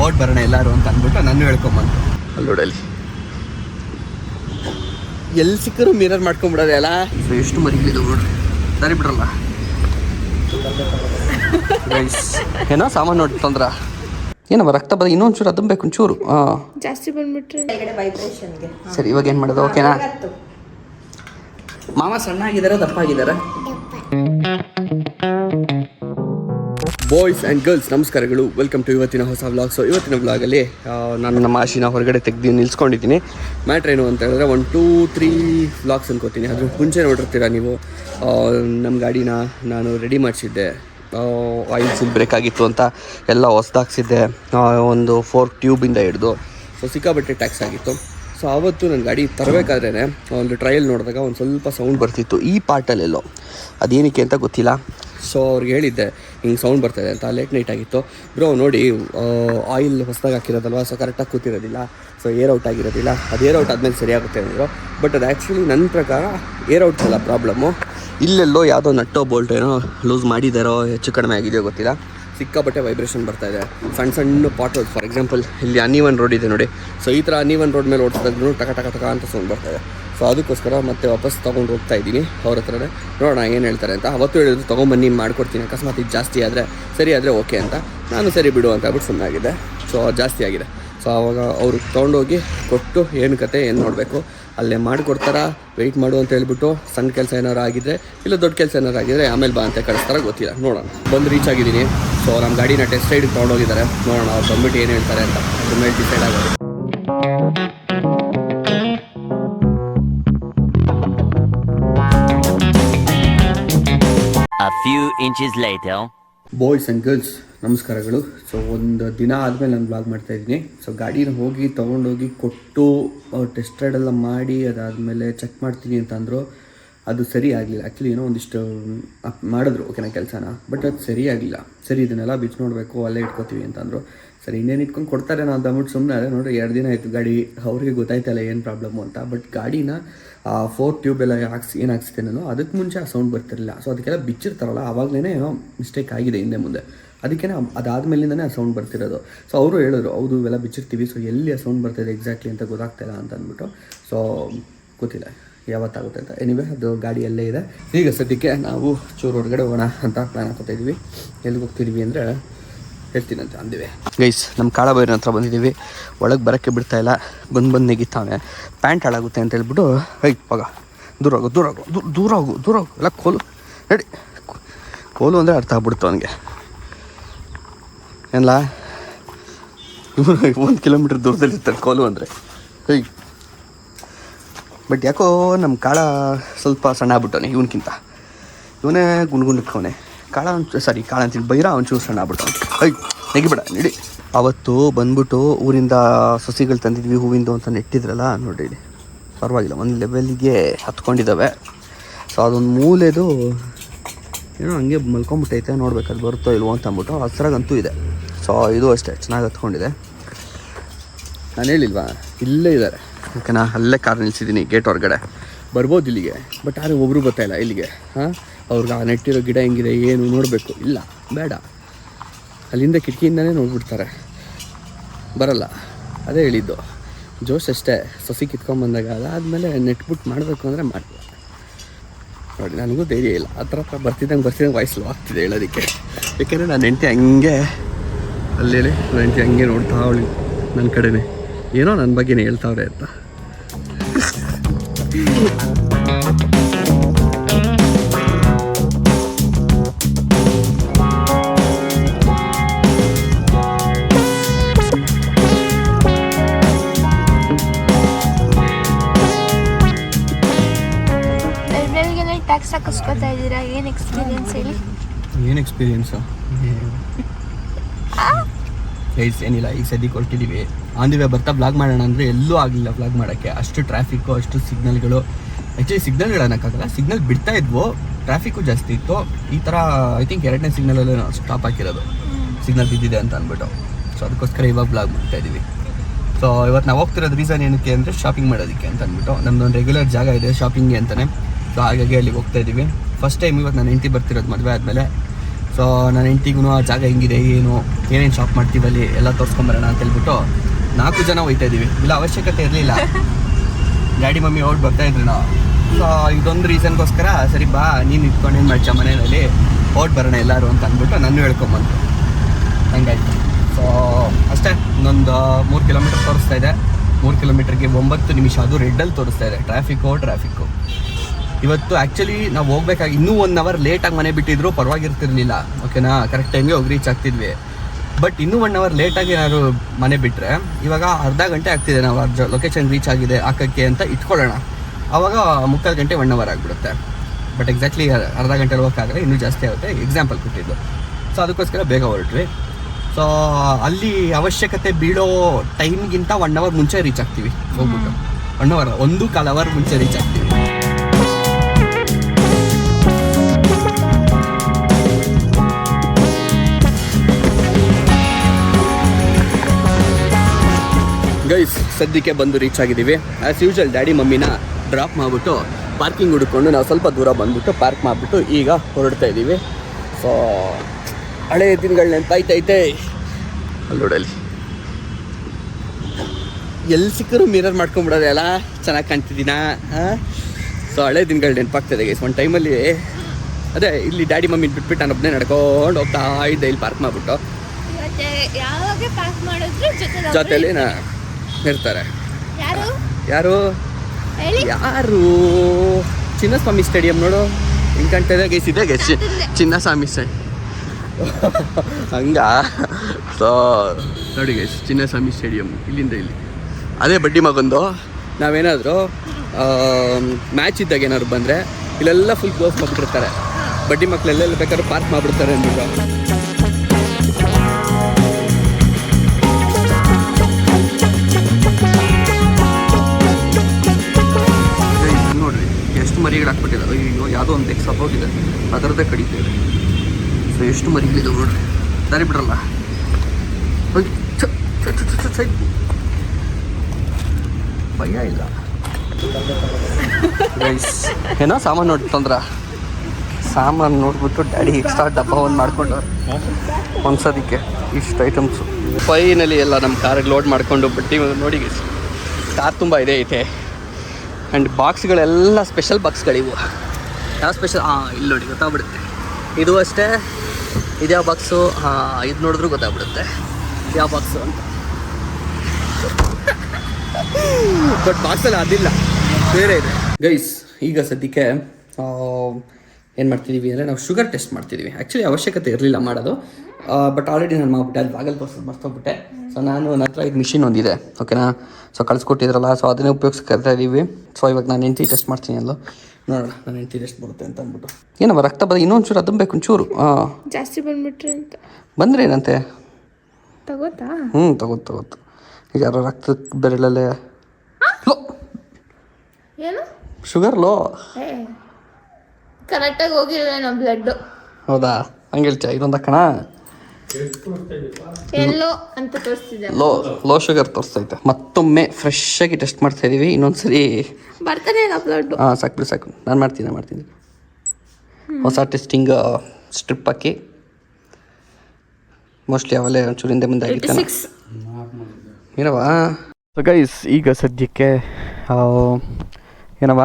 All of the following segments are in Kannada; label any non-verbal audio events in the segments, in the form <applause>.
ಹೊರಟು ಬರೋಣ ಎಲ್ಲರೂ ಅಂತ ಅಂದ್ಬಿಟ್ಟು ನಾನು ಹೇಳ್ಕೊಂಬಂದು. ಅಲ್ಲೋಡಲ್ಲಿ ಎಲ್ಲಿ ಸಿಕ್ಕರೂ ಮಿರರ್ ಮಾಡ್ಕೊಂಡ್ಬಿಡೋದೆ ಅಲ್ಲ? ಸೊ ಎಷ್ಟು ಮರಿಗಳಿದೆ ನೋಡ್ರಿ ಸರಿ ಬಿಡ್ರಲ್ಲ. Guys, ಏನೋ ಸಾಮಾನು ನೋಡಿ ತೊಂದ್ರ. ಏನೋ ರಕ್ತ ಬದ ಇನ್ನೊಂಚೂರು ಅದನ್ನ ಬೇಕು ಒಂಚೂರು. ಹಾಂ ಜಾಸ್ತಿ ಬಂದ್ಬಿಟ್ರೆ. ಸರಿ ಇವಾಗ ಏನು ಮಾಡೋದು? ಓಕೆನಾ ಮಾಮ ಸಣ್ಣ ಆಗಿದಾರ ದಪ್ಪ ಆಗಿದಾರ ಬಾಯ್ಸ್ ಆ್ಯಂಡ್ ಗರ್ಲ್ಸ್ ನಮಸ್ಕಾರಗಳು. ವೆಲ್ಕಮ್ ಟು ಇವತ್ತಿನ ಹೊಸ ವ್ಲಾಗ್ ಸೊ ಇವತ್ತಿನ ವ್ಲಾಗಲ್ಲಿ ನಾನು ನಮ್ಮ ಆಶಿನ ಹೊರಗಡೆ ತೆಗೆದು ನಿಲ್ಸ್ಕೊಂಡಿದ್ದೀನಿ. ಮ್ಯಾಟ್ರ್ ಏನು ಅಂತ ಹೇಳಿದ್ರೆ ಒನ್ ಟೂ ತ್ರೀ ವ್ಲಾಗ್ಸ್ ಅನ್ಕೋತೀನಿ. ಅದ್ರ ಮುಂಚೆ ನೋಡಿರ್ತೀರ ನೀವು? ನಮ್ಮ ಗಾಡಿನ ನಾನು ರೆಡಿ ಮಾಡಿಸಿದ್ದೆ. ಆಯಿಲ್ ಸಿಲ್ ಬ್ರೇಕ್ ಆಗಿತ್ತು ಅಂತ ಎಲ್ಲ ಹೊಸ್ದಾಗ್ಸಿದ್ದೆ. ಒಂದು ಫೋರ್ ಟ್ಯೂಬಿಂದ ಹಿಡ್ದು. ಸೊ ಸಿಕ್ಕಾಬಟ್ಟೆ ಟ್ಯಾಕ್ಸ್ ಆಗಿತ್ತು. ಸೊ ಆವತ್ತು ನನ್ನ ಗಾಡಿ ತರಬೇಕಾದ್ರೇ ಒಂದು ಟ್ರಯಲ್ ನೋಡಿದಾಗ ಒಂದು ಸ್ವಲ್ಪ ಸೌಂಡ್ ಬರ್ತಿತ್ತು. ಈ ಪಾರ್ಟಲ್ಲೆಲ್ಲೋ ಅದೇನಕ್ಕೆ ಅಂತ ಗೊತ್ತಿಲ್ಲ. ಸೊ ಅವ್ರಿಗೆ ಹೇಳಿದ್ದೆ, ಹಿಂಗೆ ಸೌಂಡ್ ಬರ್ತಾಯಿದೆ ಅಂತ ಲೇಟ್ ನೈಟ್ ಆಗಿತ್ತು. ಬ್ರೋ ನೋಡಿ ಆಯಿಲ್ ಹೊಸದಾಗಿ ಹಾಕಿರೋದಲ್ವ? ಸೊ ಕರೆಕ್ಟಾಗಿ ಕೂತಿರೋದಿಲ್ಲ. ಸೊ ಏರ್ ಔಟ್ ಆಗಿರೋದಿಲ್ಲ. ಅದು ಏರ್ ಔಟ್ ಆದಮೇಲೆ ಸರಿಯಾಗುತ್ತೆ ಅಂದರು. ಬಟ್ ಅದು ಆ್ಯಕ್ಚುಲಿ ನನ್ನ ಪ್ರಕಾರ ಏರ್ ಔಟ್ ಅಲ್ಲ ಪ್ರಾಬ್ಲಮ್ಮು ಇಲ್ಲೆಲ್ಲೋ ಯಾವುದೋ ನಟ್ಟೋ ಬೋಲ್ಟ್ ಏನೋ ಲೂಸ್ ಮಾಡಿದ್ದಾರೋ ಹೆಚ್ಚು ಕಡಿಮೆ ಆಗಿದೆಯೋ ಗೊತ್ತಿಲ್ಲ. ಸಿಕ್ಕಾಪಟ್ಟೆ ವೈಬ್ರೇಷನ್ ಬರ್ತಾ ಇದೆ. ಸಣ್ಣ ಸಣ್ಣ ಪಾಟ್ ರೋಡ್ ಫಾರ್ ಎಕ್ಸಾಂಪಲ್ ಇಲ್ಲಿ ಅನಿವನ್ ರೋಡ್ ಇದೆ ನೋಡಿ. ಸೊ ಈ ಥರ ಅನಿವನ್ ರೋಡ್ ಮೇಲೆ ಓಡಿಸಿದ್ರು ಟಕ ಟಕ ಟಕ ಅಂತ ಸೌಂಡ್ ಬರ್ತಾ ಇದೆ. ಸೊ ಅದಕ್ಕೋಸ್ಕರ ಮತ್ತೆ ವಾಪಸ್ ತೊಗೊಂಡು ಹೋಗ್ತಾ ಇದ್ದೀನಿ ಅವ್ರ ಹತ್ರನೇ. ನೋಡೋಣ ಏನು ಹೇಳ್ತಾರೆ ಅಂತ. ಅವತ್ತು ಹೇಳಿದ್ರು, ತೊಗೊಂಬನ್ನಿ ಮಾಡ್ಕೊಡ್ತೀನಿ. ಅಕಸ್ಮಾತ್ ಇದು ಜಾಸ್ತಿ ಆದರೆ ಸರಿ ಆದರೆ ಓಕೆ ಅಂತ. ನಾನು ಸರಿ ಬಿಡು ಅಂತ ಬಿಟ್ಟು ಸುಮ್ಮನಾಗಿದೆ ಸೊ ಜಾಸ್ತಿ ಆಗಿದೆ. ಸೊ ಆವಾಗ ಅವರು ತೊಗೊಂಡೋಗಿ ಕೊಟ್ಟು ಏನು ಕತೆ, ಏನು ನೋಡಬೇಕು. ಅಲ್ಲೇ ಮಾಡಿಕೊಡ್ತಾರಾ ವೆಯ್ಟ್ ಮಾಡು ಅಂತ ಹೇಳ್ಬಿಟ್ಟು ಸಣ್ಣ ಕೆಲಸ ಏನಾರು ಆಗಿದ್ರೆ ಇಲ್ಲ ದೊಡ್ಡ ಕೆಲಸ ಏನಾರು ಆಗಿದ್ರೆ ಆಮೇಲೆ ಬಾ ಅಂತ ಕಳಿಸ್ತಾರ ಗೊತ್ತಿಲ್ಲ. ನೋಡೋಣ. ಬಂದು ರೀಚ್ ಆಗಿದ್ದೀನಿ. ಸೊ ನಮ್ಮ ಗಾಡಿನ ಟೆಸ್ಟ್ ರೈಡ್ ತೊಗೊಂಡೋಗಿದ್ದಾರೆ ನೋಡೋಣ, ಅವ್ರು ಬಂದ್ಬಿಟ್ಟು ಏನು ಹೇಳ್ತಾರೆ ಅಂತ. ಅದ್ರ ಮೇಲೆ ಡಿಸೈಡ್ ಆಗೋದು. A few inches later. Boys and girls ನಮಸ್ಕಾರಗಳು. ಸೊ ಒಂದು ದಿನ ಆದಮೇಲೆ ನಾನು ಬ್ಲಾಗ್ ಮಾಡ್ತಾ ಇದ್ದೀನಿ. ಸೊ ಗಾಡಿನ ಹೋಗಿ, ತೊಗೊಂಡೋಗಿ ಕೊಟ್ಟು ಟೆಸ್ಟ್ ರೈಡೆಲ್ಲ ಮಾಡಿ, ಅದಾದಮೇಲೆ ಚೆಕ್ ಮಾಡ್ತೀನಿ ಅಂತ ಅಂದರು ಅದು ಸರಿ ಆಗಲಿಲ್ಲ. ಆ್ಯಕ್ಚುಲಿ ಏನೋ ಒಂದಿಷ್ಟು ಮಾಡಿದ್ರು, ಓಕೆನಾ, ಕೆಲಸನ. ಬಟ್ ಅದು ಸರಿ ಆಗಲಿಲ್ಲ. ಸರಿ, ಇದನ್ನೆಲ್ಲ ಬಿಚ್ಚು ನೋಡಬೇಕು, ಅಲ್ಲೇ ಇಟ್ಕೋತೀವಿ ಅಂತಂದರು ಸರಿ, ಇನ್ನೇನು ಇಟ್ಕೊಂಡು ಕೊಡ್ತಾರೆ ನಾನು ಅಂದ್ಬಿಟ್ಟು ಸುಮ್ಮನೆ ಅದೇ ನೋಡಿರಿ, ಎರಡು ದಿನ ಆಯಿತು ಗಾಡಿ, ಅವ್ರಿಗೆ ಗೊತ್ತಾಯ್ತಲ್ಲ ಏನು ಪ್ರಾಬ್ಲಮ್ಮು ಅಂತ. ಬಟ್ ಗಾಡಿನ ಫೋರ್ ಟ್ಯೂಬ್ ಎಲ್ಲ ಹಾಕ್ಸಿ, ಏನು ಹಾಕ್ಸಿದೆ ನಾನು ಅದಕ್ಕೆ ಮುಂಚೆ ಆ ಸೌಂಡ್ ಬರ್ತಿರಲಿಲ್ಲ. ಸೊ ಅದಕ್ಕೆಲ್ಲ ಬಿಚ್ಚಿರ್ತಾರಲ್ಲ ಆವಾಗಲೇ ಏನೋ ಮಿಸ್ಟೇಕ್ ಆಗಿದೆ ಹಿಂದೆ ಮುಂದೆ. ಅದಕ್ಕೆ ಅದಾದಮೇಲಿಂದನೇ ಆ ಸೌಂಡ್ ಬರ್ತಿರೋದು. ಸೊ ಅವರು ಹೇಳಿದ್ರು, ಹೌದು, ಇವೆಲ್ಲ ಬಿಚ್ಚಿರ್ತೀವಿ. ಸೊ ಎಲ್ಲಿ ಆ ಸೌಂಡ್ ಬರ್ತಿದೆ ಎಕ್ಸಾಕ್ಟ್ಲಿ ಅಂತ ಗೊತ್ತಾಗ್ತಾಯಿಲ್ಲ ಅಂತ ಅಂದ್ಬಿಟ್ಟು. ಸೊ ಗೊತ್ತಿಲ್ಲ. ಯಾವತ್ತಾಗುತ್ತೆ ಅಂತ ಎನಿವೆ ಅದು ಗಾಡಿಯಲ್ಲೇ ಇದೆ. ಈಗ ಸದ್ಯಕ್ಕೆ ನಾವು ಚೂರು ಹೊರಗಡೆ ಹೋಗೋಣ ಅಂತ ಪ್ಲ್ಯಾನ್ ಹಾಕೋತಾ ಇದ್ವಿ. ಎಲ್ಲಿಗೆ ಹೋಗ್ತಿದ್ವಿ ಅಂದರೆ ಹೇಳ್ತೀನಿ ಅಂತ ಅಂದಿವೆ. ಗೈಸ್ ನಮ್ಮ ಕಾಳಬೈರಿನ ಹತ್ರ ಬಂದಿದ್ದೀವಿ ಒಳಗೆ ಬರೋಕ್ಕೆ ಬಿಡ್ತಾ ಇಲ್ಲ. ಬಂದು ಬಂದು ನೆಗಿತಾವೆ ಪ್ಯಾಂಟ್ ಹಾಳಾಗುತ್ತೆ ಅಂತ ಹೇಳ್ಬಿಟ್ಟು ಐ ಪಗ ದೂರ ಹೋಗು ದೂರ ಹೋಗು ದೂ- ದೂರ ಹೋಗು ದೂರ ಹೋಗು ಎಲ್ಲ ಕೋಲು ರೆಡಿ ಕೋಲು ಅಂದರೆ ಅರ್ಥ ಆಗ್ಬಿಡ್ತು ಅವನಿಗೆ. ದೂರ <laughs> ಒಂದು ಕಿಲೋಮೀಟ್ರ್ ದೂರದಲ್ಲಿ ಇರ್ತಾನೆ ಕೋಲು ಅಂದರೆ. ಹೈ ಬಟ್ ಯಾಕೋ ನಮ್ಮ ಕಾಳ ಸ್ವಲ್ಪ ಸಣ್ಣ ಆಗ್ಬಿಟ್ಟವನೆ ಇವನಕ್ಕಿಂತ ಇವನೇ ಗುಂಡ್ಗುಂಡಕ್ಕವನೆ ಕಾಳ ಒಂಚೂರು ಸಾರಿ ಕಾಳ ಅಂತೀನಿ. ಬೈರ ಒಂಚೂರು ಸಣ್ಣ ಆಗ್ಬಿಟ್ಟವನು. ಐ ನೆಗಿಬೇಡ, ನಡಿ. ಅವತ್ತು ಬಂದ್ಬಿಟ್ಟು ಊರಿಂದ ಸಸಿಗಳು ತಂದಿದ್ವಿ, ಹೂವಿಂದು ಅಂತ ನೆಟ್ಟಿದ್ರಲ್ಲ ನೋಡಿ ಪರವಾಗಿಲ್ಲ, ಒಂದು ಲೆವೆಲ್ಗೆ ಹತ್ಕೊಂಡಿದ್ದಾವೆ ಸೊ ಅದೊಂದು ಮೂಲೆದು, ಏನೋ ಹಂಗೆ ಮಲ್ಕೊಂಬಿಟ್ಟೈತೆ, ನೋಡ್ಬೇಕು ಅದು ಬರುತ್ತೋ ಇಲ್ವೋ ಅಂತ ಅಂದ್ಬಿಟ್ಟು ಹಸ್ರಾಗಂತೂ ಇದೆ. ಸೊ ಇದು ಅಷ್ಟೇ, ಚೆನ್ನಾಗಿ ಹತ್ಕೊಂಡಿದೆ. ನಾನು ಹೇಳಿಲ್ವಾ? ಇಲ್ಲೇ ಇದ್ದಾರೆ ಓಕೆನಾ? ಅಲ್ಲೇ ಕಾರ್ ನಿಲ್ಸಿದ್ದೀನಿ ಗೇಟ್ ಹೊರಗಡೆ. ಬರ್ಬೋದು ಇಲ್ಲಿಗೆ ಬಟ್ ಯಾರು ಒಬ್ಬರು ಗೊತ್ತಾಯಿಲ್ಲ ಇಲ್ಲಿಗೆ. ಹಾಂ? ಅವ್ರಿಗೆ ಆ ನೆಟ್ಟಿರೋ ಗಿಡ ಹೆಂಗಿದೆ, ಏನು ನೋಡಬೇಕು? ಇಲ್ಲ, ಬೇಡ. ಅಲ್ಲಿಂದ ಕಿಟಕಿಯಿಂದನೇ ನೋಡ್ಬಿಡ್ತಾರೆ. ಬರಲ್ಲ. ಅದೇ ಹೇಳಿದ್ದು. ಜೋಶ್ ಅಷ್ಟೇ, ಸಸಿ ಕಿತ್ಕೊಂಡ್ಬಂದಾಗ ಅದಾದಮೇಲೆ ನೆಟ್ಬಿಟ್ಟು ಮಾಡಬೇಕು ಅಂದರೆ ಮಾಡಿಲ್ಲ ನೋಡಿ, ನನಗೂ ಧೈರ್ಯ ಇಲ್ಲ. ಆ ಥರ ಬರ್ತಿದ್ದಂಗೆ ಬರ್ತಿದ್ದಂಗೆ ವಯಸ್ಸು ಆಗ್ತಿದೆ ಹೇಳೋದಕ್ಕೆ. ಯಾಕೆಂದರೆ ನಾನು ಹೆಂಡತಿ ಹಂಗೆ ಅಲ್ಲೇಳಿ ನನ್ನ ಹೆಂಡತಿ ಹಂಗೆ ನೋಡ್ತಾ ಅವಳಿ ನನ್ನ ಕಡೆನೇ. ಏನೋ ನನ್ನ ಬಗ್ಗೆನೇ ಹೇಳ್ತಾವ್ರೆ ಅಂತ. ಏನ್ ಟ್ಯಾಕ್ಸ್ ಹಾಕಿಸ್ಕೊತಾ ಇದ್ದೀರಾ? ಏನು ಎಕ್ಸ್ಪೀರಿಯನ್ಸ್ ಹೇಳಿ? ಏನು ಎಕ್ಸ್ಪೀರಿಯನ್ಸು ಗೈಸ್ ಏನಿಲ್ಲ ಈಗ ಸದ್ಯಕ್ಕೆ ಹೊರಟಿದ್ದೀವಿ ಆನ್ ದಿ ವೇ ಬರ್ತಾ ಬ್ಲಾಗ್ ಮಾಡೋಣ ಅಂದರೆ ಎಲ್ಲೂ ಆಗಲಿಲ್ಲ ಬ್ಲಾಗ್ ಮಾಡೋಕ್ಕೆ. ಅಷ್ಟು ಟ್ರಾಫಿಕ್ಕು ಅಷ್ಟು ಸಿಗ್ನಲ್ಗಳು ಆ್ಯಕ್ಚುಲಿ ಸಿಗ್ನಲ್ಗಳು ಅನ್ನೋಕ್ಕಾಗಲ್ಲ ಸಿಗ್ನಲ್ ಬಿಡ್ತಾ ಇದ್ವು. ಟ್ರಾಫಿಕ್ಕು ಜಾಸ್ತಿ ಇತ್ತು. ಈ ಥರ ಐ ಥಿಂಕ್ ಎರಡನೇ ಸಿಗ್ನಲಲ್ಲೇ ನಾವು ಸ್ಟಾಪ್ ಹಾಕಿರೋದು. ಸಿಗ್ನಲ್ ಬಿದ್ದಿದೆ ಅಂತ ಅಂದ್ಬಿಟ್ಟು. ಸೊ ಅದಕ್ಕೋಸ್ಕರ ಇವಾಗ ಬ್ಲಾಗ್ ಮಾಡ್ತಾ ಇದ್ದೀವಿ ಸೊ ಇವತ್ತು ನಾವು ಹೋಗ್ತಿರೋದು ರೀಸನ್ ಏನಕ್ಕೆ ಅಂದರೆ ಶಾಪಿಂಗ್ ಮಾಡೋದಕ್ಕೆ ಅಂತ ಅಂದ್ಬಿಟ್ಟು. ನಮ್ಮದೊಂದು ರೆಗ್ಯುಲರ್ ಜಾಗ ಇದೆ ಶಾಪಿಂಗ್ಗೆ ಅಂತಲೇ ಸೊ ಹಾಗಾಗಿ ಅಲ್ಲಿಗೆ ಹೋಗ್ತಾ ಇದ್ದೀವಿ ಫಸ್ಟ್ ಟೈಮ್ ಇವತ್ತು ನಾನು ಹೆಂಡತಿ ಬರ್ತಿರೋದು ಮದುವೆ ಆದಮೇಲೆ. ಸೊ ನನ್ನ ಹೆಂಡ್ತಿಗೂ ಆ ಜಾಗ ಹೆಂಗಿದೆ, ಏನು, ಏನೇನು ಶಾಪ್ ಮಾಡ್ತೀವಲ್ಲಿ ಎಲ್ಲ ತೋರಿಸ್ಕೊಂಬರೋಣ ಅಂತ ಹೇಳ್ಬಿಟ್ಟು ನಾಲ್ಕು ಜನ ಹೋಯ್ತಾ ಇದ್ದೀವಿ. ಇಲ್ಲ, ಅವಶ್ಯಕತೆ ಇರಲಿಲ್ಲ. ಡ್ಯಾಡಿ, ಮಮ್ಮಿ ಹೊರಟು ಬರ್ತಾ ಇದ್ರು ನಾವು. ಸೊ ಇದೊಂದು ರೀಸನ್ಗೋಸ್ಕರ, ಸರಿ ಬಾ, ನೀನು ಇಟ್ಕೊಂಡು ಏನು ಮಾಡ್ತೀಯ ಮನೆಯಲ್ಲಿ ಹೊರಟು ಬರೋಣ ಎಲ್ಲರೂ ಅಂತ ಅಂದ್ಬಿಟ್ಟು ನಾನು ಹೇಳ್ಕೊಂಬಂತು ಹಂಗಾಯ್ತು. ಸೊ ಅಷ್ಟೇ, ಇನ್ನೊಂದು ಮೂರು ಕಿಲೋಮೀಟರ್ ತೋರಿಸ್ತಾ ಇದೆ. ಮೂರು ಕಿಲೋಮೀಟರ್ಗೆ ಒಂಬತ್ತು ನಿಮಿಷ, ಅದು ರೆಡ್ಡಲ್ಲಿ ತೋರಿಸ್ತಾ ಇದೆ. ಟ್ರಾಫಿಕ್ಕು ಟ್ರಾಫಿಕ್ಕು ಇವತ್ತು ಆ್ಯಕ್ಚುಲಿ ನಾವು ಹೋಗ್ಬೇಕಾಗಿ ಇನ್ನೂ ಒನ್ ಅವರ್ ಲೇಟಾಗಿ ಮನೆ ಬಿಟ್ಟಿದ್ರು ಪರವಾಗಿರ್ತಿರ್ಲಿಲ್ಲ. ಓಕೆನಾ ಕರೆಕ್ಟ್ ಟೈಮ್ಗೆ ಹೋಗಿ ರೀಚ್ ಆಗ್ತಿದ್ವಿ. ಬಟ್ ಇನ್ನೂ ಒನ್ ಅವರ್ ಲೇಟಾಗಿ ಏನಾದ್ರು ಮನೆ ಬಿಟ್ಟರೆ ಇವಾಗ ಅರ್ಧ ಗಂಟೆ ಆಗ್ತಿದೆ ನಾವು ಅರ್ಜ ಲೊಕೇಶನ್ ರೀಚ್ ಆಗಿದೆ ಹಾಕೋಕ್ಕೆ ಅಂತ ಇಟ್ಕೊಳ್ಳೋಣ. ಆವಾಗ ಮುಕ್ಕಾಲು ಗಂಟೆ ಒನ್ ಅವರ್ ಆಗಿಬಿಡುತ್ತೆ. ಬಟ್ ಎಕ್ಸಾಕ್ಟ್ಲಿ ಅರ್ಧ ಗಂಟೆ ಹೋಗೋಕ್ಕಾಗಲ್ಲ ಇನ್ನೂ ಜಾಸ್ತಿ ಆಗುತ್ತೆ. ಎಕ್ಸಾಂಪಲ್ ಕೊಟ್ಟಿದ್ದು. ಸೊ ಅದಕ್ಕೋಸ್ಕರ ಬೇಗ ಹೊರಟ್ವಿ. ಸೊ ಅಲ್ಲಿ ಅವಶ್ಯಕತೆ ಬೀಳೋ ಟೈಮ್ಗಿಂತ ಒನ್ ಅವರ್ ಮುಂಚೆ ರೀಚ್ ಆಗ್ತೀವಿ. ಹೋಗ್ಬಿಟ್ಟು. ಒನ್ ಅವರ್ ಒಂದು ಕಾಲು ಅವರ್ ಮುಂಚೆ ರೀಚ್ ಆಗ್ತೀವಿ. ಗೈಸ್ ಸದ್ಯಕ್ಕೆ ಬಂದು ರೀಚ್ ಆಗಿದ್ದೀವಿ. ಆಸ್ ಯೂಶಲ್ ಡ್ಯಾಡಿ ಮಮ್ಮಿನ ಡ್ರಾಪ್ ಮಾಡಿಬಿಟ್ಟು ಪಾರ್ಕಿಂಗ್ ಹುಡ್ಕೊಂಡು ನಾವು ಸ್ವಲ್ಪ ದೂರ ಬಂದುಬಿಟ್ಟು ಪಾರ್ಕ್ ಮಾಡಿಬಿಟ್ಟು ಈಗ ಹೊರಡ್ತಾ ಇದ್ದೀವಿ. ಸೊ ಹಳೆ ದಿನಗಳು ನೆನಪಾಯ್ತೈತೆ ಅಲ್ಲಿ ನೋಡಲ್ಲಿ. ಎಲ್ಲಿ ಸಿಕ್ಕರೂ ಮಿರರ್ ಮಾಡ್ಕೊಂಬಿಡೋದೆ ಅಲ್ಲ? ಚೆನ್ನಾಗಿ ಕಾಣ್ತಿದ್ದೀನ? ಹಾಂ? ಸೊ ಹಳೆ ದಿನಗಳು ನೆನಪಾಗ್ತದೆ ಗೈಸ್ ಒಂದು ಟೈಮಲ್ಲಿ ಅದೇ ಇಲ್ಲಿ ಡ್ಯಾಡಿ ಮಮ್ಮಿ ಬಿಟ್ಬಿಟ್ಟು ನಾನು ಒಬ್ಬನೇ ನಡ್ಕೊಂಡು ಹೋಗ್ತಾ ಇದ್ದೆ ಇಲ್ಲಿ ಪಾರ್ಕ್ ಮಾಡಿಬಿಟ್ಟು. ಜೊತೆಲಿ ನಾ ಇರ್ತಾರೆ ಯಾರು? ಯಾರು? ಚಿನ್ನಸ್ವಾಮಿ ಸ್ಟೇಡಿಯಂ ನೋಡು. ಹಿಂಗೆ ಕಾಣ್ತಾ ಇದೆ? ಗೈಸ್ ಇದೆ ಗೈಸ್ ಚಿನ್ನಸ್ವಾಮಿ ಸ್ಟೇ ಹಂಗ? ಸೊ ನೋಡಿ ಗೈಸ್ ಚಿನ್ನಸ್ವಾಮಿ ಸ್ಟೇಡಿಯಂ ಇಲ್ಲಿಂದ ಇಲ್ಲಿ. ಅದೇ ಬಡ್ಡಿ ಮಗಂದು. ನಾವೇನಾದರೂ ಮ್ಯಾಚ್ ಇದ್ದಾಗ ಏನಾದ್ರು ಬಂದರೆ ಇಲ್ಲೆಲ್ಲ ಫುಲ್ ಕ್ಲೋಸ್ ಮಾಡಿಬಿಟ್ಟಿರ್ತಾರೆ. ಬಡ್ಡಿ ಮಕ್ಕಳೆಲ್ಲೆಲ್ಲ ಬೇಕಾದ್ರೂ ಪಾರ್ಕ್ ಮಾಡಿಬಿಡ್ತಾರೆ ಅಂದ್ಬಿಟ್ಟು ಮರಿಗಳು ಹಾಕ್ಬಿಟ್ಟಿದ್ದಾರೆ ಅಯ್ಯೋ ಯಾವುದೋ ಒಂದು ಎಕ್ಸ್ ಹೋಗಿದೆ ಅದರದ್ದೇ ಕಡಿತೇವೆ ಸೊ ಎಷ್ಟು ಮರಿಗಳಿದೆ ನೋಡ್ರಿ ಸರಿ ಬಿಡ್ರಲ್ಲ. ಭಯ ಇಲ್ಲ. ಏನೋ ಸಾಮಾನು ನೋಡಿ ತೊಂದ್ರ. ಸಾಮಾನು ನೋಡ್ಬಿಟ್ಟು ಡ್ಯಾಡಿ ಎಕ್ಸ್ಟ್ರಾ ಡಬ್ಬ ಒಂದು ಮಾಡ್ಕೊಂಡು ಒಂದ್ಸದಿಕ್ಕೆ ಇಷ್ಟು ಐಟಮ್ಸು ಫೈನಲಿ ಎಲ್ಲ ನಮ್ಮ ಕಾರಿಗೆ ಲೋಡ್ ಮಾಡಿಕೊಂಡು ಬಟ್ಟಿ ನೋಡಿ ಕಾರ್ ತುಂಬ ಇದೆ ಐತೆ. ಆ್ಯಂಡ್ ಬಾಕ್ಸ್ಗಳೆಲ್ಲ ಸ್ಪೆಷಲ್ ಬಾಕ್ಸ್ಗಳಿವು ಯಾವ ಸ್ಪೆಷಲ್ ಹಾಂ ಇಲ್ಲಿ ನೋಡಿ, ಗೊತ್ತಾಗ್ಬಿಡುತ್ತೆ. ಇದು ಅಷ್ಟೇ. ಇದ್ಯಾವ ಬಾಕ್ಸು ಹಾಂ ಇದು ನೋಡಿದ್ರು ಗೊತ್ತಾಗ್ಬಿಡುತ್ತೆ. ಯಾವ ಬಾಕ್ಸು ಅಂತ. ಬಟ್ ಬಾಕ್ಸಲ್ಲಿ ಅದಿಲ್ಲ. ಬೇರೆ ಇದೆ. ಗೈಸ್ ಈಗ ಸದ್ಯಕ್ಕೆ ಏನು ಮಾಡ್ತಿದ್ದೀವಿ ಅಂದರೆ ನಾವು ಶುಗರ್ ಟೆಸ್ಟ್ ಮಾಡ್ತಿದ್ದೀವಿ ಆ್ಯಕ್ಚುಲಿ ಅವಶ್ಯಕತೆ ಇರಲಿಲ್ಲ ಮಾಡೋದು. ಬಟ್ ಆಲ್ರೆಡಿ ನಾನು ಮಾಡ್ಬಿಟ್ಟೆ ಅಲ್ಲಿ ಬಾಗಲ್ ತೋರ್ಸೋದು ಮರ್ತೋಗ್ಬಿಟ್ಟೆ ಸೊ ನಾನು ನನ್ನ ಹತ್ರ ಇದು ಮಿಷಿನ್ ಒಂದಿದೆ ಓಕೆನಾ ಸೊ ಕಳಿಸ್ಕೊಟ್ಟಿದ್ರಲ್ಲ ಸೊ ಅದನ್ನೇ ಉಪಯೋಗಿಸ್ಕೊಳ್ತಾ ಇದ್ದೀವಿ ಸೊ ಇವಾಗ ನಾನು ಹೆಂಡ್ತಿ ಟೆಸ್ಟ್ ಮಾಡ್ತೀನಿ ಅಲ್ಲೋ. ನೋಡೋಣ ನಾನು ಹೆಂಡ್ತಿ ಟೆಸ್ಟ್ ಬರುತ್ತೆ ಅಂತ ಅಂದ್ಬಿಟ್ಟು. ಏನಮ್ಮ ರಕ್ತ ಬದ ಇನ್ನೊಂದು ಚೂರು ಅದನ್ನ ಬೇಕು ಒಂಚೂರು. ಹಾಂ ಜಾಸ್ತಿ ಬಂದ್ಬಿಟ್ರೆ ಅಂತ. ಬಂದ್ರೆ ಏನಂತೆ? ತಗೋತಾ? ಹ್ಞೂ ತಗೋತ ತಗೋತು. ಈಗ ಯಾರೋ ರಕ್ತ ಬೆರಳಲ್ಲೇ ಲೋ! ಏನು? Sugar low? ಕರೆಕ್ಟಾಗಿ ಹೋಗಿಲ್ಲ ನಮ್ಮ ಬ್ಲಡ್ಡು ಹೌದಾ? ಹಂಗೆ ಹೇಳ್ತೀಯ ಇದೊಂದು ಎಲ್ಲೋ ಅಂತ ತೋರಿಸ್ತಿದ್ದೆ ಲೋ ಲೋ ಶುಗರ್ ತೋರಿಸ್ತೈತೆ. ಮತ್ತೊಮ್ಮೆ ಫ್ರೆಶ್ ಆಗಿ ಟೆಸ್ಟ್ ಮಾಡ್ತಾ ಇದೀವಿ. ಇನ್ನೊಂದ್ಸರಿ ಬರ್ತಾನೆ ಹಾಂ ಸಾಕು ಬಿಡು ಸಾಕು ನಾನು ಮಾಡ್ತೀನಿ ನಾನು ಮಾಡ್ತೀನಿ. ಹೊಸ ಟೆಸ್ಟಿಂಗ್ ಸ್ಟ್ರಿಪ್ ಹಾಕಿ. ಮೋಸ್ಟ್ಲಿ ಅವಲೇ ಒಂಚೂರು ಹಿಂದೆ ಮುಂದೆ ಆಗಿತ್ತು ಏನವಾ ಸೊ ಗೈಸ್ ಈಗ ಸದ್ಯಕ್ಕೆ ಆ, ಏನವ?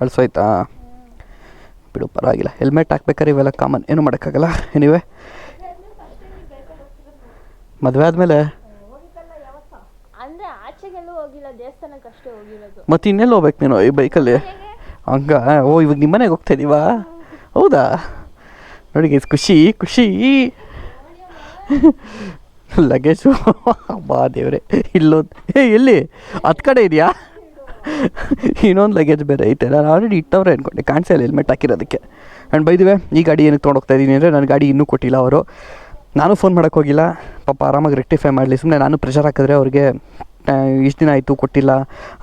ಅಳ್ಸೋಯ್ತಾ? ಬಿಡು ಪರವಾಗಿಲ್ಲ. ಹೆಲ್ಮೆಟ್ ಹಾಕ್ಬೇಕಾದ್ರೆ ಇವೆಲ್ಲ ಕಾಮನ್ ಏನು ಮಾಡೋಕ್ಕಾಗಲ್ಲ. ಏನಿವೆ ಮದುವೆ ಆದಮೇಲೆ? ಅಂದ್ರೆ ಆಚೆಗೆಲ್ಲೂ ಹೋಗಿಲ್ಲ ದೇವಸ್ಥಾನಕ್ಕೆ ಅಷ್ಟೇ ಹೋಗಿರೋದು. ಮತ್ತೆ ಇನ್ನೆಲ್ಲಿ ಹೋಗ್ಬೇಕು ನೀನು ಈ ಬೈಕಲ್ಲಿ ಹಂಗ? ಓ ಇವಾಗ ನಿಮ್ಮ ಮನೆಗೆ ಹೋಗ್ತಾ ಇದೀವಾ? ಹೌದಾ? ನೋಡಿ ಗೈಸ್ ಖುಷಿ ಖುಷಿ. ಲಗೇಜು ಬಾ ದೇವ್ರೆ ಇಲ್ಲೊಂದು ಏ ಎಲ್ಲಿ? ಹತ್ತು ಕಡೆ ಇದೆಯಾ? ಇನ್ನೊಂದು ಲಗೇಜ್ ಬೇರೆ ಐತೆ ನಾನು ಆಲ್ರೆಡಿ ಇಟ್ಟವ್ರೆ ಅಂದ್ಕೊಂಡೆ ಕಾಣಿಸಲ್ಲ ಹೆಲ್ಮೆಟ್ ಹಾಕಿರೋದಕ್ಕೆ. ಆ್ಯಂಡ್ ಬೈದಿವೆ ಈ ಗಾಡಿ ಏನಕ್ಕೆ ತೊಗೊಂಡೋಗ್ತಾ ಇದ್ದೀನಿ ಅಂದರೆ ನನ್ನ ಗಾಡಿ ಇನ್ನೂ ಕೊಟ್ಟಿಲ್ಲ ಅವರು. ನಾನು ಫೋನ್ ಮಾಡೋಕ್ಕೆ ಹೋಗಿಲ್ಲ. ಪಾಪ ಆರಾಮಾಗಿ ರೆಕ್ಟಿಫೈ ಮಾಡಲಿ. ಸುಮ್ಮನೆ ನಾನು ಪ್ರೆಷರ್ ಹಾಕಿದ್ರೆ ಅವ್ರಿಗೆ ಇಷ್ಟು ದಿನ ಆಯಿತು ಕೊಟ್ಟಿಲ್ಲ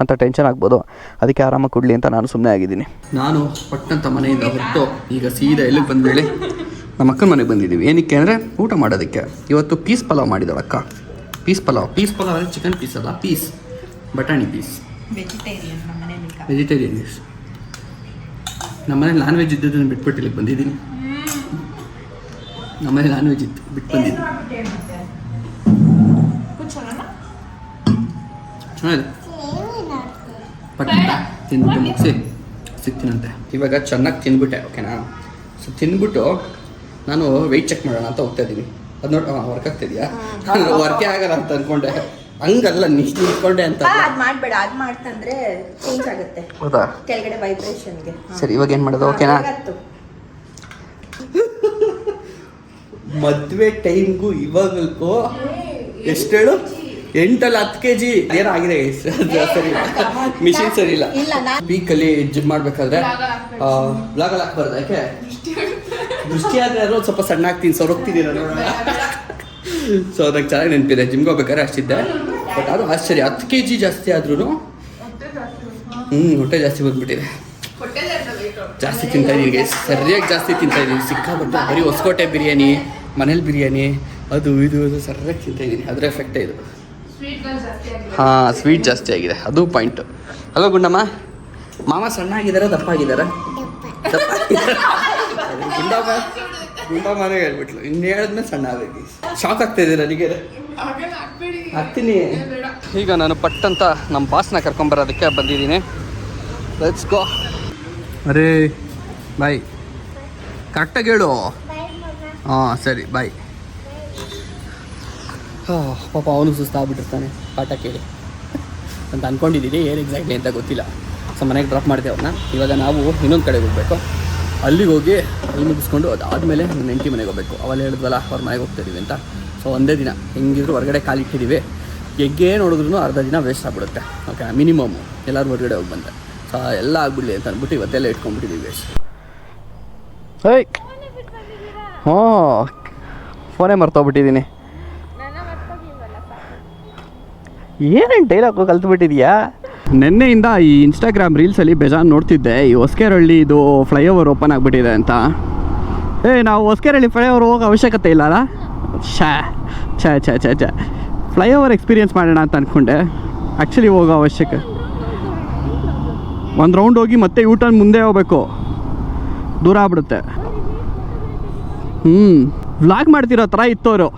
ಅಂತ ಟೆನ್ಷನ್ ಆಗ್ಬೋದು. ಅದಕ್ಕೆ ಆರಾಮಾಗಿ ಕೊಡಲಿ ಅಂತ ನಾನು ಸುಮ್ಮನೆ ಆಗಿದ್ದೀನಿ. ನಾನು ಪಟ್ಟಂತ ಮನೆಯಿಂದ ಹೊರಟು ಈಗ ಸೀದಾ ಎಲ್ಲಿಗೆ ಬಂದ್ಮೇಲೆ ನಮ್ಮ ಅಕ್ಕನ ಮನೆಗೆ ಬಂದಿದ್ದೀವಿ ಏನಕ್ಕೆ ಅಂದರೆ ಊಟ ಮಾಡೋದಕ್ಕೆ. ಇವತ್ತು ಪೀಸ್ ಪಲಾವ್ ಮಾಡಿದಾಳೆ ಅಕ್ಕ. ಪೀಸ್ ಪಲಾವ್. ಪೀಸ್ ಪಲಾವ್ ಅಂದರೆ ಚಿಕನ್ ಪೀಸ್ ಅಲ್ಲ ಪೀಸ್. ಬಟಾಣಿ ಪೀಸ್. ವೆಜಿಟೇರಿಯನ್ ವೆಜಿಟೇರಿಯನ್ ಪೀಸ್ ನಮ್ಮ ಮನೇಲಿ ನಾನ್ ವೆಜ್ ಇದ್ದದನ್ನು ಬಿಟ್ಬಿಟ್ಟು ಇಲ್ಲಿಗೆ ಬಂದಿದ್ದೀನಿ. ನಮ್ಮನೆ ನಾನ್ ವೆಜ್ ಇತ್ತು ಬಿಟ್ಟು ಬಂದಿದ್ದು ಚೆನ್ನಾಗಿದೆ. ಪಟ್ಟ ತಿಂದ್ಬಿಟ್ಟು ಮುಗಿಸಿ ಸಿಗ್ತೀನಂತೆ ಇವಾಗ ಚೆನ್ನಾಗಿ ತಿಂದ್ಬಿಟ್ಟೆ ಓಕೆನಾ? ಸೊ ತಿಂದ್ಬಿಟ್ಟು ನಾನು ವೆಯ್ಟ್ ಚೆಕ್ ಮಾಡೋಣ ಅಂತ ಹೋಗ್ತಾ ಇದ್ದೀನಿ. ಅದು ನೋಡಿ ವರ್ಕ್ ಆಗ್ತಿದ್ಯಾ ವರ್ಕೇ ಆಗಲ್ಲ ಅಂತ ಅನ್ಕೊಂಡೆ. ಹಂಗಲ್ಲ ನಿಶ್ ನಿಂತ್ಕೊಂಡೆ ಅಂತ. ಅದ್ ಮಾಡ್ಬೇಡ. ಅದ್ ಮಾಡ್ತಂದ್ರೆ ಚೇಂಜ್ ಆಗುತ್ತೆ. ಹೌದಾ? ಕೆಳಗಡೆ ವೈಬ್ರೇಷನ್ಗೆ ಸರಿ ಇವಾಗ ಏನು ಮಾಡೋದು? ಓಕೆನಾ? ಮದ್ವೆ ಟೈಮ್ಗೂ ಇವಾಗಲ್ಗೂ ಎಷ್ಟು ಹೇಳು? ಎಂಟಲ್ಲಿ ಹತ್ತು ಕೆ ಜಿ ಏನಾಗಿದೆ ಸರಿ ಮಿಷಿನ್ ಸರಿ ಇಲ್ಲ. ವೀಕಲ್ಲಿ ಜಿಮ್ ಮಾಡ್ಬೇಕಾದ್ರೆ ಬ್ಲಾಗಲ್ಲಿ ಹಾಕ್ಬಾರ್ದು ಯಾಕೆ? ದೃಷ್ಟಿ ಆದ್ರೆ ಸ್ವಲ್ಪ ಸಣ್ಣ ಆಗ್ತೀನಿ ಸರ್ ಹೋಗ್ತಿದ್ದೀನಿ ಸೊ ಅದಕ್ಕೆ ಚೆನ್ನಾಗಿ ನೆನಪಿದೆ. ಜಿಮ್ಗೆ ಹೋಗ್ಬೇಕಾದ್ರೆ ಅಷ್ಟಿದ್ದೆ ಬಟ್ ಅದು ಆಶ್ಚರ್ಯ. ಹತ್ತು ಕೆ ಜಿ ಜಾಸ್ತಿ ಆದ್ರೂ ಹ್ಞೂ ಹೊಟ್ಟೆ ಜಾಸ್ತಿ ಬಂದ್ಬಿಟ್ಟಿದೆ. ಜಾಸ್ತಿ ತಿಂತಾ ಇದ್ದೀನಿ. ಸರಿಯಾಗಿ ಜಾಸ್ತಿ ತಿಂತಾ ಇದ್ದೀನಿ ಸಿಕ್ಕಾಪಟ್ಟೆ ಬರೀ ಹೊಸಕೋಟೆ ಬಿರಿಯಾನಿ. ಮನೇಲಿ ಬಿರಿಯಾನಿ ಅದು ಇದು ಅದು ಸರಿಯಾಗಿ ತಿಂತಾ ಇದ್ದೀನಿ ಅದರ ಎಫೆಕ್ಟೇ ಇದು. ಹಾಂ ಸ್ವೀಟ್ ಜಾಸ್ತಿ ಆಗಿದೆ. ಅದು ಪಾಯಿಂಟು ಹಲೋ ಗುಂಡಮ್ಮ. ಮಾಮ ಸಣ್ಣ ಆಗಿದಾರ ದಪ್ಪ ಆಗಿದಾರ ದಪ್ಪ ಗುಂಡಮ್ಮ ಗುಂಡಮ್ಮನೇ ಹೇಳ್ಬಿಟ್ಲು. ಇನ್ನು ಹೇಳಿದ್ಮೇಲೆ ಸಣ್ಣ ಆಗಬೇಕು. ಶಾಕ್ ಆಗ್ತಾ ಇದೆ ನನಗೆ ಹಾಕ್ತೀನಿ ಈಗ ನಾನು ಪಟ್ಟಂತ ನಮ್ಮ ಬಾಸ್ನ ಕರ್ಕೊಂಬರೋದಕ್ಕೆ ಬಂದಿದ್ದೀನಿ. ಲೆಟ್ಸ್ ಗೋ ಅರೇ ಬಾಯ್ ಕರೆಕ್ಟಾಗಿ ಹೇಳು. ಹಾಂ ಸರಿ ಬಾಯ್ ಹಾಂ ಪಾಪ ಅವನು ಸುಸ್ತಾಗ್ಬಿಟ್ಟಿರ್ತಾನೆ ಪಾಠ ಕೇಳಿ. ಅಂತ ಅಂದ್ಕೊಂಡಿದ್ದೀನಿ ಏನು ಎಕ್ಸಾಕ್ಟ್ಲಿ ಅಂತ ಗೊತ್ತಿಲ್ಲ. ಸೊ ಮನೆಗೆ ಡ್ರಾಪ್ ಮಾಡಿದೆ ಅವ್ರನ್ನ ಇವಾಗ ನಾವು ಇನ್ನೊಂದು ಕಡೆಗೆ ಹೋಗಬೇಕು. ಅಲ್ಲಿಗೆ ಹೋಗಿ ಅಲ್ಲಿ ಮುಗಿಸ್ಕೊಂಡು ಅದಾದಮೇಲೆ ನನ್ನ ಹೆಂಡತಿ ಮನೆಗೆ ಹೋಗಬೇಕು. ಅವಲ್ಲಿ ಹೇಳಿದ್ವಲ್ಲ ಅವ್ರ ಮನೆಗೆ ಹೋಗ್ತಾ ಇದೀವಿ ಅಂತ. ಸೊ ಒಂದೇ ದಿನ ಹೆಂಗಿದ್ರು ಹೊರಗಡೆ ಕಾಲಿಟ್ಟಿದ್ದೀವಿ ಎಗ್ಗೆ ನೋಡಿದ್ರು ಅರ್ಧ ದಿನ ವೇಸ್ಟ್ ಆಗ್ಬಿಡುತ್ತೆ. ಓಕೆ ಮಿನಿಮಮ್ ಎಲ್ಲರೂ ಹೊರಗಡೆ ಹೋಗಿ ಬಂದೆ ಸೊ ಎಲ್ಲ ಆಗ್ಬಿಡಲಿ ಅಂತ ಅಂದ್ಬಿಟ್ಟು ಇವತ್ತೆಲ್ಲ ಇಟ್ಕೊಂಡ್ಬಿಟ್ಟಿದ್ದೀವಿ ವೇಸ್ಟ್ ಹ್ಞೂ. ಫೋನೇ ಮರ್ತೋಗ್ಬಿಟ್ಟಿದ್ದೀನಿ ಏನೇನು ಡೈಲಾಗ್ ಕಲ್ತ್ಬಿಟ್ಟಿದ್ಯಾ? ನಿನ್ನೆಯಿಂದ ಈ ಇನ್ಸ್ಟಾಗ್ರಾಮ್ ರೀಲ್ಸಲ್ಲಿ ಬೇಜಾನ್ ನೋಡ್ತಿದ್ದೆ. ಈ ಹೊಸ್ಕೇರಳ್ಳಿ ಇದು ಫ್ಲೈಓವರ್ ಓಪನ್ ಆಗಿಬಿಟ್ಟಿದೆ ಅಂತ. ಏ, ನಾವು ಹೊಸ್ಕೆರಳ್ಳಿ ಫ್ಲೈಓವರ್ ಹೋಗೋ ಅವಶ್ಯಕತೆ ಇಲ್ಲ ಅಲ್ಲ ಛಾ ಛಾ ಛಾ ಛಾ ಛಾ. ಫ್ಲೈಓವರ್ ಎಕ್ಸ್ಪೀರಿಯೆನ್ಸ್ ಮಾಡೋಣ ಅಂತ ಅಂದ್ಕೊಂಡೆ ಆ್ಯಕ್ಚುಲಿ ಹೋಗೋ ಅವಶ್ಯಕ ಒಂದು ರೌಂಡ್ ಹೋಗಿ ಮತ್ತೆ ಯೂಟರ್ನ್ ಮುಂದೆ ಹೋಗ್ಬೇಕು. ದೂರ ಆಗ್ಬಿಡುತ್ತೆ. ಹ್ಞೂ ವ್ಲಾಗ್ ಮಾಡ್ತಿರೋ ಥರ ಇತ್ತವರು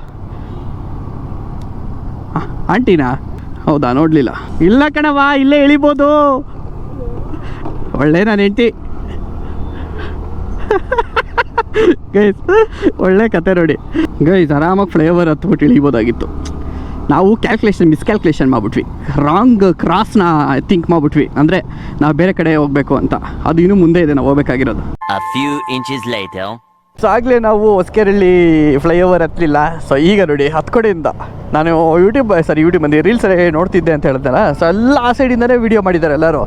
ಆಂಟಿನಾ? ಹೌದಾ, ನೋಡಲಿಲ್ಲ. ಇಲ್ಲ ಕಣವ ಇಲ್ಲೇ ಇಳಿಬೋದು. ಒಳ್ಳೆ ನಾನು ಹೆಂಡತಿ. ಗೈಸ್ ಒಳ್ಳೆ ಕತೆ ನೋಡಿ. ಗೈಸ್ ಆರಾಮಾಗಿ ಫ್ಲೇವರ್ ಹತ್ಬಿಟ್ಟು ಇಳಿಬೋದಾಗಿತ್ತು. ನಾವು ಕ್ಯಾಲ್ಕುಲೇಷನ್ ಮಿಸ್ಕ್ಯಾಲ್ಕುಲೇಷನ್ ಮಾಡಿಬಿಟ್ವಿ. ರಾಂಗ್ ಕ್ರಾಸ್ನ ಥಿಂಕ್ ಮಾಡಿಬಿಟ್ವಿ. ಅಂದರೆ ನಾವು ಬೇರೆ ಕಡೆ ಹೋಗಬೇಕು ಅಂತ. ಅದು ಇನ್ನೂ ಮುಂದೆ ಇದೆ, ನಾವು ಹೋಗ್ಬೇಕಾಗಿರೋದು. ಸೊ ಆಗಲೇ ನಾವು ಹೊಸ್ಕೆರಳ್ಳಿ ಫ್ಲೈಓವರ್ ಹತ್ತಲಿಲ್ಲ. ಸೊ ಈಗ ನೋಡಿ, ಹತ್ಕಡೆಯಿಂದ ನಾನು ಯೂಟ್ಯೂಬ್ ಸರಿ ಯೂಟ್ಯೂಬ್ ಬಂದು ರೀಲ್ಸ್ ನೋಡ್ತಿದ್ದೆ ಅಂತ ಹೇಳಿದ್ನಲ್ಲ. ಸೊ ಎಲ್ಲ ಆ ಸೈಡಿಂದಲೇ ವೀಡಿಯೋ ಮಾಡಿದ್ದಾರೆ ಎಲ್ಲರೂ.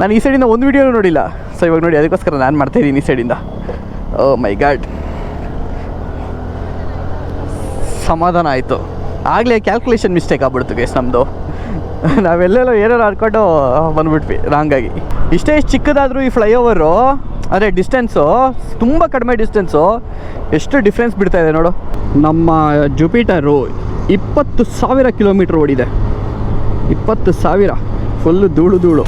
ನಾನು ಈ ಸೈಡಿಂದ ಒಂದು ವೀಡಿಯೋನೂ ನೋಡಿಲ್ಲ. ಸೊ ಇವಾಗ ನೋಡಿ, ಅದಕ್ಕೋಸ್ಕರ ನಾನು ಮಾಡ್ತಾಯಿದ್ದೀನಿ ಈ ಸೈಡಿಂದ ಓ ಮೈ ಗಾಡ್ ಸಮಾಧಾನ ಆಯಿತು. ಆಗಲೇ ಕ್ಯಾಲ್ಕುಲೇಷನ್ ಮಿಸ್ಟೇಕ್ ಆಗ್ಬಿಡ್ತು ಗೈಸ್ ನಮ್ಮದು <laughs> ನಾವೆಲ್ಲೆಲ್ಲೋ ಏನೇನು ಆಡ್ಕೊಂಡು ಬಂದ್ಬಿಟ್ವಿ ರಾಂಗಾಗಿ ಇಷ್ಟೇ ಇಷ್ಟು ಚಿಕ್ಕದಾದರೂ ಈ ಫ್ಲೈಓವರು ಅದೇ ಡಿಸ್ಟೆನ್ಸು ತುಂಬ ಕಡಿಮೆ ಡಿಸ್ಟೆನ್ಸು ಎಷ್ಟು ಡಿಫ್ರೆನ್ಸ್ ಬಿಡ್ತಾ ಇದೆ ನೋಡು. ನಮ್ಮ ಜುಪಿಟರು ಇಪ್ಪತ್ತು ಸಾವಿರ ಕಿಲೋಮೀಟ್ರ್ ಓಡಿದೆ. ಇಪ್ಪತ್ತು ಸಾವಿರ ಫುಲ್ಲು ಧೂಳು ಧೂಳು.